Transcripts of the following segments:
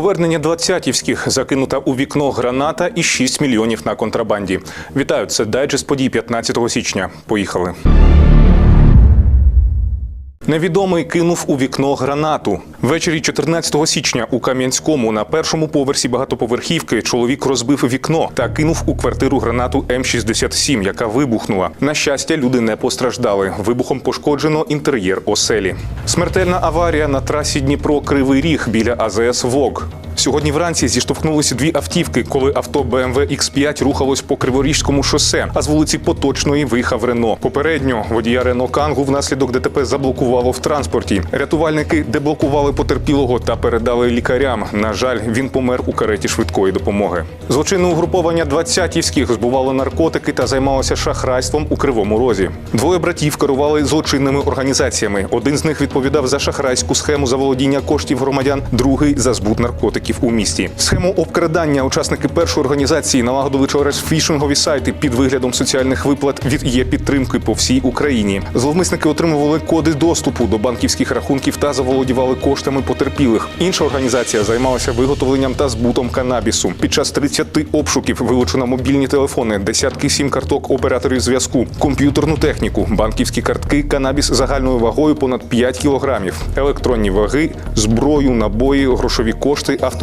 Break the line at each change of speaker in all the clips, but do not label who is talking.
Повернення двадцятівських закинута у вікно граната і 6 мільйонів на контрабанді. Вітаю, це дайджест подій 15 січня. Поїхали. Невідомий кинув у вікно гранату. Ввечері 14 січня у Кам'янському на першому поверсі багатоповерхівки чоловік розбив вікно та кинув у квартиру гранату М67, яка вибухнула. На щастя, люди не постраждали. Вибухом пошкоджено інтер'єр оселі. Смертельна аварія на трасі Дніпро Кривий Ріг біля АЗС ВОГ. Сьогодні вранці зіштовхнулися дві автівки, коли авто BMW X5 рухалось по Криворіжському шосе, а з вулиці Поточної виїхав Рено. Попередньо водія Рено Кангу внаслідок ДТП заблокувало в транспорті. Рятувальники деблокували потерпілого та передали лікарям. На жаль, він помер у кареті швидкої допомоги. Злочинне угруповання двадцятівських збувало наркотики та займалося шахрайством у Кривому Розі. Двоє братів керували злочинними організаціями. Один з них відповідав за шахрайську схему заволодіння коштів громадян, другий за збут наркотиків у місті. Схему обкрадання учасники першої організації налагодили через фішингові сайти під виглядом соціальних виплат від є підтримки по всій Україні. Зловмисники отримували коди доступу до банківських рахунків та заволодівали коштами потерпілих. Інша організація займалася виготовленням та збутом канабісу. Під час 30 обшуків вилучено мобільні телефони, десятки сім карток операторів зв'язку, комп'ютерну техніку, банківські картки, канабіс загальною вагою понад 5 кілограмів, електронні ваги, зброю, набої, грошові кошти, автомобілі.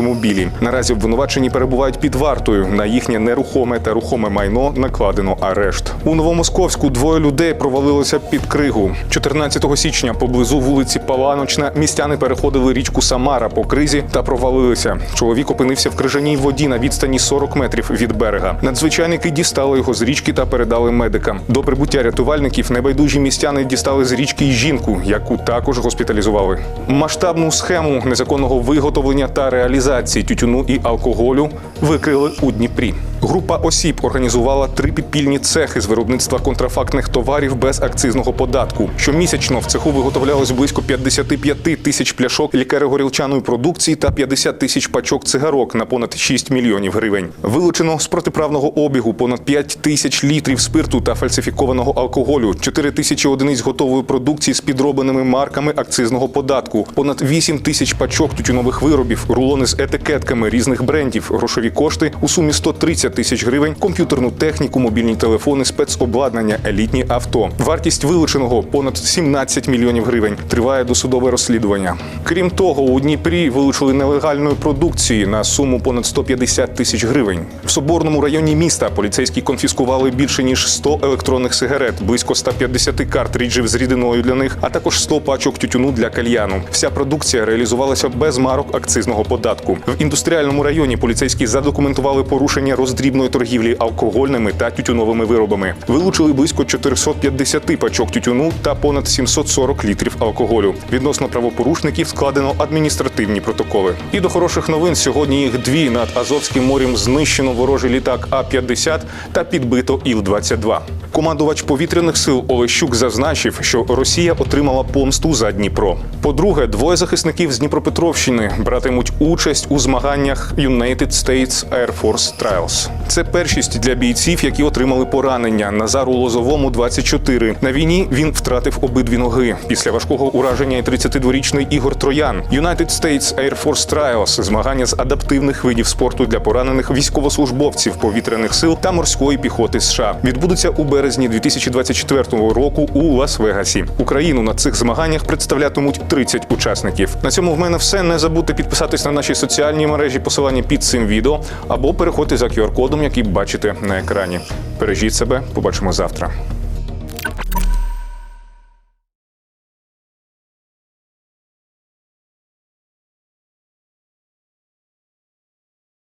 Наразі обвинувачені перебувають під вартою. На їхнє нерухоме та рухоме майно накладено арешт. У Новомосковську двоє людей провалилося під кригу. 14 січня поблизу вулиці Паланочна містяни переходили річку Самара по кризі та провалилися. Чоловік опинився в крижаній воді на відстані 40 метрів від берега. Надзвичайники дістали його з річки та передали медикам. До прибуття рятувальників небайдужі містяни дістали з річки й жінку, яку також госпіталізували. Масштабну схему незаконного виготовлення та реалізації тютюну і алкоголю викрили у Дніпрі. Група осіб організувала три підпільні цехи з виробництва контрафактних товарів без акцизного податку. Щомісячно в цеху виготовлялось близько 55 тисяч пляшок лікаро-горілчаної продукції та 50 тисяч пачок цигарок на понад 6 мільйонів гривень. Вилучено з протиправного обігу понад 5 тисяч літрів спирту та фальсифікованого алкоголю, 4 тисячі одиниць готової продукції з підробленими марками акцизного податку, понад 8 тисяч пачок тютюнових виробів, рулони з етикетками різних брендів, грошові кошти у сумі 130 тисяч гривень, комп'ютерну техніку, мобільні телефони, спецобладнання, елітні авто. Вартість вилученого понад 17 мільйонів гривень. Триває досудове розслідування. Крім того, у Дніпрі вилучили нелегальної продукції на суму понад 150 тисяч гривень. В Соборному районі міста поліцейські конфіскували більше ніж 100 електронних сигарет, близько 150 картриджів з рідиною для них, а також 100 пачок тютюну для кальяну. Вся продукція реалізувалася без марок акцизного податку. В індустріальному районі поліцейські задокументували порушення роздрібної торгівлі алкогольними та тютюновими виробами. Вилучили близько 450 пачок тютюну та понад 740 літрів алкоголю. Відносно правопорушників складено адміністративні протоколи. І до хороших новин сьогодні їх дві над Азовським морем знищено ворожий літак А-50 та підбито Іл-22. Командувач повітряних сил Олещук зазначив, що Росія отримала помсту за Дніпро. По-друге, двоє захисників з Дніпропетровщини братимуть участь у змаганнях United States Air Force Trials. Це першість для бійців, які отримали поранення. Назару Лозовому 24. На війні він втратив обидві ноги. Після важкого ураження і 32-річний Ігор Троян. United States Air Force Trials – змагання з адаптивних видів спорту для поранених військовослужбовців повітряних сил та морської піхоти США. Відбудуться у березні 2024 року у Лас-Вегасі. Україну на цих змаганнях представлятимуть 30 учасників. На цьому в мене все. Не забудьте підписатись на наші соціальні мережі, посилання під цим відео або переходьте за QR-кодом, який бачите на екрані. Бережіть себе, побачимо завтра.